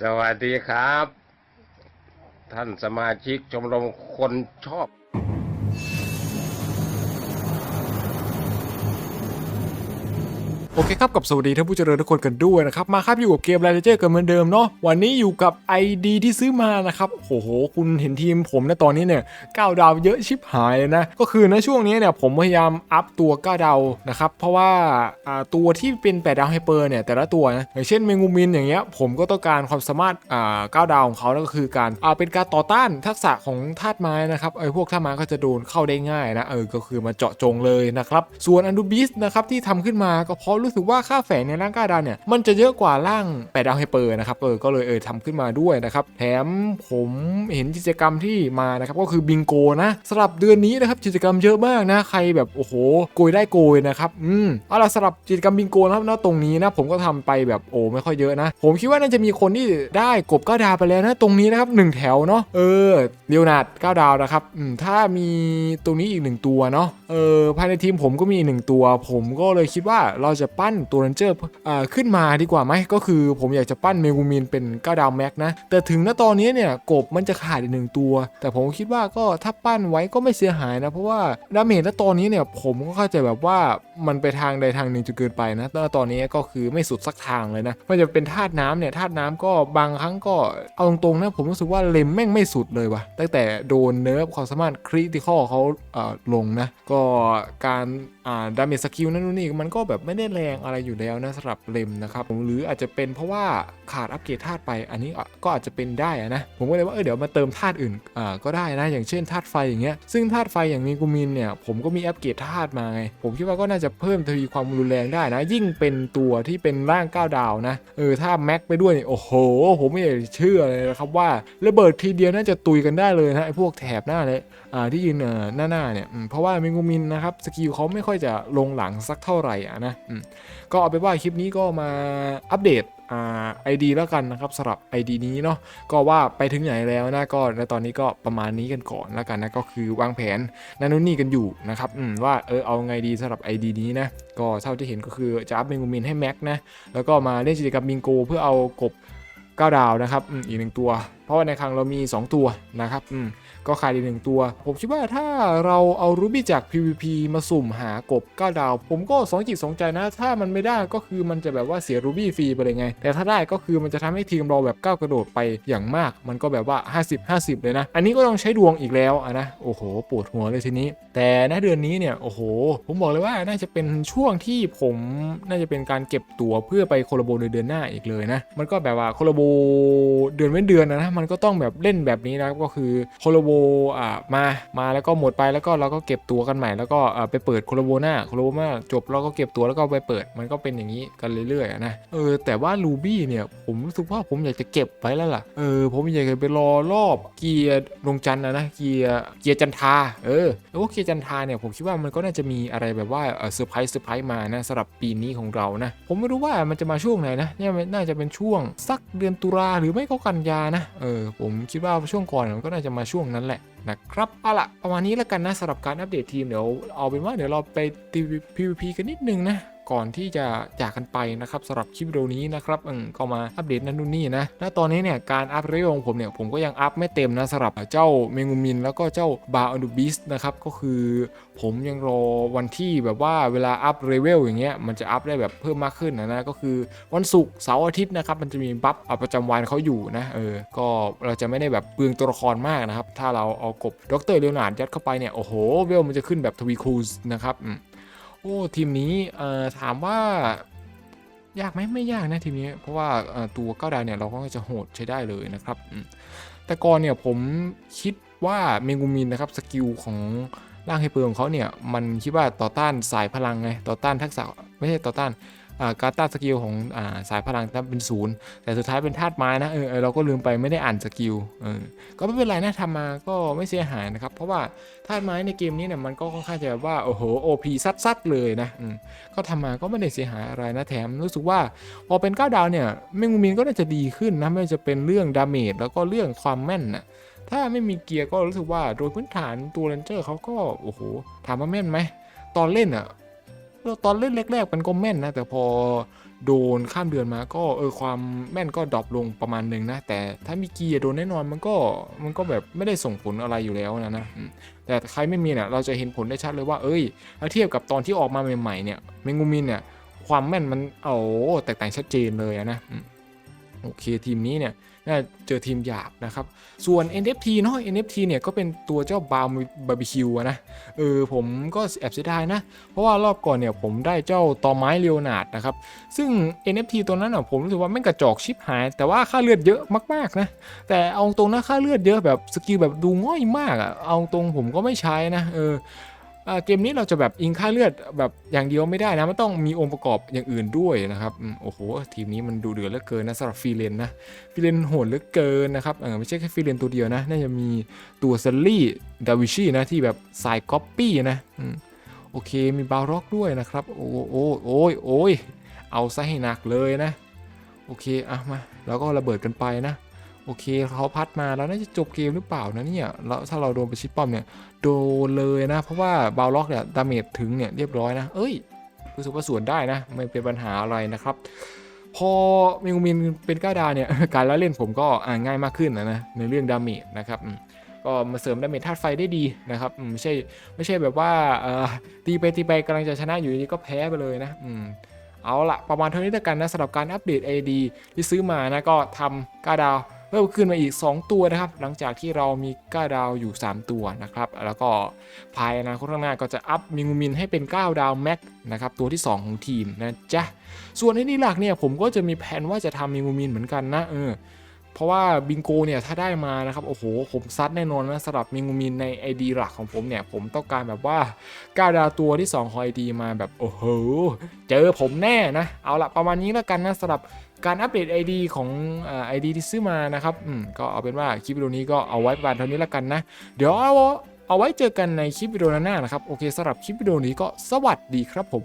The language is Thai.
สวัสดีครับ ท่านสมาชิกชมรมคนชอบ โอเคครับกับสวัสดีท่านผู้เจริญทุกคนกันด้วยนะครับมาครับอยู่กับเกม r รเจอร์กันเหมือนเดิมเนาะวันนี้อยู่กับ ID ที่ซื้อมานะครับโอ้โห คุณเห็นทีมผมนะตอนนี้เนี่ย9ดาวเยอะชิบหายเลยนะ ก็คือในช่วงนี้เนี่ยผมพยายามอัพตัว9ดาวนะครับเพราะว่าตัวที่เป็น8ดาวไฮเปอร์เนี่ยแต่ละตัวนะอย่างเช่นเมงูมินอย่างเงี้ยผมก็ต้องการความสามารถอ่าดาวของเขานั่นก็คือการเป็นการต่อต้านทักษะของธาตุไม้นะครับไอ้พวกธาตุไม้ก็จะโดนเข้าได้ง่ายนะเออก็คือมาเจาะจงเลยนะครับส่วนอันดูบิสนะครับที่ทำขึ้นมาก็เพราะรู้สึกว่าค่าแฝงในร่างกายดาวเนี่ยมันจะเยอะกว่าร่างแปดดาวไฮเปอร์นะครับเออก็เลยเออทำขึ้นมาด้วยนะครับแถมผมเห็นกิจกรรมที่มานะครับก็คือบิงโกนะสำหรับเดือนนี้นะครับกิจกรรมเยอะมากนะใครแบบโอ้โหโกยได้โกยนะครับอืมเอาล่ะสำหรับกิจกรรมบิงโกนะครับณตรงนี้นะผมก็ทำไปแบบโอ้ไม่ค่อยเยอะนะ ผมคิดว่าน่าจะมีคนที่ได้กบก้าดาวไปแล้วนะตรงนี้นะครับหนึ่งแถวเนาะเออเลียวนาดก้าดาวนะครับอืมถ้ามีตรงนี้อีกหนึ่งตัวเนาะเออภายในทีมผมก็มีอีกหนึ่งตัว ผมก็เลยคิดว่าเราจะปั้นตัวเรนเจอร์ขึ้นมาดีกว่าไหมก็คือผมอยากจะปั้นเมกูมินเป็นก้าดาวแม็กนะ แต่ถึงณตอนนี้เนี่ยกบมันจะขาดอีกหนึ่งตัว แต่ผมคิดว่าก็ถ้าปั้นไว้ก็ไม่เสียหายนะ เพราะว่าดาเมจณตอนนี้เนี่ยผมก็เข้าใจแบบว่ามันไปทางใดทางหนึ่งจนเกินไปนะณตอนนี้ก็คือไม่สุดสักทางเลยนะมันจะเป็นธาตุน้ำเนี่ยธาตุน้ำก็บางครั้งก็เอาตรงๆนะผมรู้สึกว่าเลมแม่งไม่สุดเลยว่ะตั้งแต่โดนเนิร์ฟความสามารถคริติคอเขาเอ่อลงนะก็การ ดาเมจสกิลนั่นนู่นนี่มันก็แบบไม่ได้แรงอะไรอยู่แล้วนะสำหรับเลมนะครับหรืออาจจะเป็นเพราะว่าขาดอัปเกรดธาตุไป อันนี้ก็อาจจะเป็นได้อะนะ ผมก็เลยว่าเออเดี๋ยวมาเติมธาตุอื่นอ่าก็ได้นะ อย่างเช่นธาตุไฟอย่างเงี้ย ซึ่งธาตุไฟอย่างมีกูมินเนี่ยผมก็มีอัปเกรดธาตุมาไง ผมคิดว่าก็น่าจะเพิ่มทวีความรุนแรงได้นะ ยิ่งเป็นตัวที่เป็นร่าง9ดาวนะ เออถ้าแม็กไปด้วยเนี่ยโอ้โห ผมไม่อยากจะเชื่อเลยนะครับว่าระเบิดทีเดียวน่าจะตุยกันได้เลยนะไอ้พวกแถบหน้าเลยอ่าที่ยืนหน้าหน้าเนี่ยเพราะว่าเมงูมินนะครับสกิลเขาไม่ค่อยจะลงหลังสักเท่าไหร่อะนะก็เอาไปว่าคลิปนี้ก็มาอัปเดต ไอดีแล้วกันนะครับสำหรับ ID นี้เนาะก็ว่าไปถึงไหนแล้วนะก็ในตอนนี้ก็ประมาณนี้กันก่อนแล้วกันนะก็คือวางแผนนั่นนู่นนี่กันอยู่นะครับว่าเออเอาไงดีสำหรับ ID นี้นะก็เท่าที่เห็นก็คือจะอัพเมงูมินให้แม็กนะแล้วก็มาเล่นกิจกรรมบิงโก เพื่อเอากบ9ดาวนะครับอีกหนึ่งตัวเพราะว่าในครั้งเรามี 2 ตัวนะครับอืมก็ขาดอีกหนึ่งตัว ผมคิดว่าถ้าเราเอารูบี้จาก PVP มาสุ่มหากบ9ดาว ผมก็สองจิตสองใจนะ ถ้ามันไม่ได้ก็คือมันจะแบบว่าเสียรูบี้ฟรีไปเลยไง แต่ถ้าได้ก็คือมันจะทำให้ทีมเราแบบก้าวกระโดดไปอย่างมาก มันก็แบบว่า 50 50 เลยนะ อันนี้ก็ต้องใช้ดวงอีกแล้วะนะ โอ้โห ปวดหัวเลยทีนี้ แต่ในเดือนนี้เนี่ย โอ้โห ผมบอกเลยว่าน่าจะเป็นช่วงที่ผมน่าจะเป็นการเก็บตั๋วเพื่อไปโคลาโบในเดือนหน้าอีกเลยนะ มันก็แบบว่าโคลาโบเดือนเว้นเดือนนะมันก็ต้องแบบเล่นแบบนี้นะก็คือโคลโบอ่ามามาแล้วก็หมดไปแล้วก็เราก็เก็บตัวกันใหม่แล้วก็อ่าไปเปิดโคลโบหน้าโคลโบหน้าจบเราก็เก็บตัวแล้วก็ไปเปิดมันก็เป็นอย่างนี้กันเรื่อยๆนะเออแต่ว่าลูบี้เนี่ยผมรู้สึกว่าผมอยากจะเก็บไว้แล้วล่ะเออผมอยากจะไปรอรอบเกียร์ลงจันทร์นะนะเกียร์เกียร์จันทาเออแล้วว่าเกียร์จันทาเนี่ยผมคิดว่ามันก็น่าจะมีอะไรแบบว่าเซอร์ไพรส์เซอร์ไพรส์มานะสำหรับปีนี้ของเรานะผมไม่รู้ว่ามันจะมาช่วงไหนนะเนี่ยนน่าจะเป็นช่วงสักเดือนตุลาหรือไม่ก็กันยานะเอเอผมคิดว่าช่วงก่อนมันก็น่าจะมาช่วงนั้นแหละนะครับเอาละประมาณนี้แล้วกันนะสำหรับการอัปเดตทีมเดี๋ยวเอาเป็นว่าเดี๋ยวเราไปตี PVP กันนิดนึงนะ ก่อนที่จะจากกันไปนะครับสำหรับคลิปวิดีโอนี้นะครับอืมก็มาอัปเดตนั่นนู่นนี่นะและตอนนี้เนี่ยการอัพเรเวลของผมเนี่ยผมก็ยังอัพไม่เต็มนะสำหรับเจ้าเมงูมิน แล้วก็เจ้าบาอ n น b บิสนะครับก็คือผมยังรอวันที่แบบว่าเวลาอัพเรเวลอย่างเงี้ยมันจะอัพได้แบบเพิ่มมากขึ้นนะนะก็คือวันศุกร์เสาร์อาทิตย์นะครับมันจะมีบัฟอะประจำวันเขาอยู่นะเออก็เราจะไม่ได้แบบเปลืองตัวละครมากนะครับถ้าเราเอากบดรเลโอนาร์ดยัดเข้าไปเนี่ยโอ้โหเวลมันจะขึ้นแบบทวีคูณนะครับ โอ้ทีมนี้เอ่อถามว่ายากไหมไม่ยากนะทีมนี้ เพราะว่าตัวเก้าดาวเนี่ยเราก็จะโหดใช้ได้เลยนะครับ แต่ก่อนเนี่ยผมคิดว่าเมงูมินนะครับสกิลของร่างไฮเปอร์ของเขาเนี่ยมันคิดว่าต่อต้านสายพลังไงต่อต้านทักษะไม่ใช่ต่อต้าน การต้าสกิลของอาสายพลังถ้าเป็นศูนย์แต่สุดท้ายเป็นธาตุไม้นะเออเราก็ลืมไปไม่ได้อ่านสกิลเออก็ไม่เป็นไรนะทำมาก็ไม่เสียหายนะครับ เพราะว่าธาตุไม้ในเกมนี้เนี่ยมันก็ค่อนข้างจะแบบว่าโอ้โหโอพีซัดๆเลยนะก็ทำมาก็ไม่ได้เสียหายอะไรนะแถมรู้สึกว่าพอเป็น9ดาวเนี่ยเมงูมินก็น่าจะดีขึ้นนะไม่ว่าจะเป็นเรื่องดาเมจแล้วก็เรื่องความแม่นนะถ้าไม่มีเกียร์ก็รู้สึกว่าโดยพื้นฐานตัวเรนเจอร์เขาก็โอ้โหถามว่าแม่นไหมตอนเล่นอะ ตอนเล่นแรกๆมันก็แม่นนะ แต่พอโดนข้ามเดือนมาก็เออความแม่นก็ดรอปลงประมาณหนึ่งนะ แต่ถ้ามีกีอะโดนแน่นอนมันก็มันก็แบบไม่ได้ส่งผลอะไรอยู่แล้วนะนะแต่ใครไม่มีเนี่ยเราจะเห็นผลได้ชัดเลยว่าเอ้ยถ้าเทียบกับตอนที่ออกมาใหม่ๆเนี่ยเมงูมินเนี่ยความแม่นมันเอาแตกต่างชัดเจนเลยนะโอเคทีมนี้เนี่ย เจอทีมหยาบนะครับ ส่วน NFT เนาะ NFT เนี่ยก็เป็นตัวเจ้าบาร์บาร์บีคิวนะเออผมก็แอบเสียดายนะ เพราะว่ารอบก่อนเนี่ยผมได้เจ้าตอไม้เลโอนาดนะครับ ซึ่ง NFT ตัวนั้นอะผมรู้สึกว่าแม่กระจอกชิบหาย แต่ว่าค่าเลือดเยอะมากๆนะ แต่เอาตรงนะค่าเลือดเยอะแบบสกิลแบบดูง่อยมากอะเอาตรงผมก็ไม่ใช้นะเออ เกมนี้เราจะแบบอิงค่าเลือดแบบอย่างเดียวไม่ได้นะ มันต้องมีองค์ประกอบอย่างอื่นด้วยนะครับ โอ้โห ทีมนี้มันดูเดือดเหลือเกินนะสำหรับฟรีเลนนะฟรีเลนโหดเหลือเกินนะครับไม่ใช่แค่ฟรีเลนตัวเดียวนะ น่าจะมีตัวเซลลี่ดาวิชีนะที่แบบสายก๊อปปี้นะโอเค มีบาร็อกด้วยนะครับ โอ้โอ้โอ้ยโอ้ยเอาซะให้หนักเลยนะ โอเค อะมา แล้วก็ระเบิดกันไปนะ โอเคเขาพัดมาแล้วน่าจะจบเกมหรือเปล่านะเนี่ยแล้วถ้าเราโดนไปชิดป้อมเนี่ยโดนเลยนะ เพราะว่าบาล็อกเนี่ยดาเมจถึงเนี่ยเรียบร้อยนะ เอ้ยรู้สึกว่าสวนได้นะ ไม่เป็นปัญหาอะไรนะครับ พอมงูมินเป็นก้าดาเนี่ยการละเล่นผมก็อ่าง่ายมากขึ้นนะนะในเรื่องดาเมจนะครับก็มาเสริมดาเมจธาตุไฟได้ดีนะครับไม่ใช่ไม่ใช่แบบว่าตีไปตีไปกำลังจะชนะอยู่ดีก็แพ้ไปเลยนะอืมเอาละประมาณเท่านี้แล้วกันนะสำหรับการอัปเดต AD ที่ซื้อมานะก็ทำก้าดาว พิ่มขึ้นมาอีก 2 ตัวนะครับ หลังจากที่เรามีก้าดาวอยู่ 3 ตัวนะครับ แล้วก็ภายในอนาคตข้างหน้าก็จะอัพมิงูมินให้เป็น 9 ดาวแม็กนะครับตัวที่ 2 ของทีมนะจ๊ะ ส่วนไอ้นี่หลักเนี่ยผมก็จะมีแผนว่าจะทำมิงูมินเหมือนกันนะเออ เพราะว่าบิงโกเนี่ยถ้าได้มานะครับโอ้โหผมซัดแน่นอนนะสำหรับมิงูมินใน ID หลักของผมเนี่ย ผมต้องการแบบว่าก้าดาวตัวที่2ของ ID มาแบบโอ้โหเจอผมแน่นะ เอาละประมาณนี้แล้วกันนะสำหรับการอัปเดต ID ของไอ่า ID ที่ซื้อมานะครับอืมก็เอาเป็นว่าคลิปวิดีโอนี้ก็เอาไว้ประมาณเท่านี้แล้วกันนะ เดี๋ยวเอาเอาไว้เจอกันในคลิปวิดีโอหน้านะครับ โอเคสำหรับคลิปวิดีโอนี้ก็สวัสดีครับผม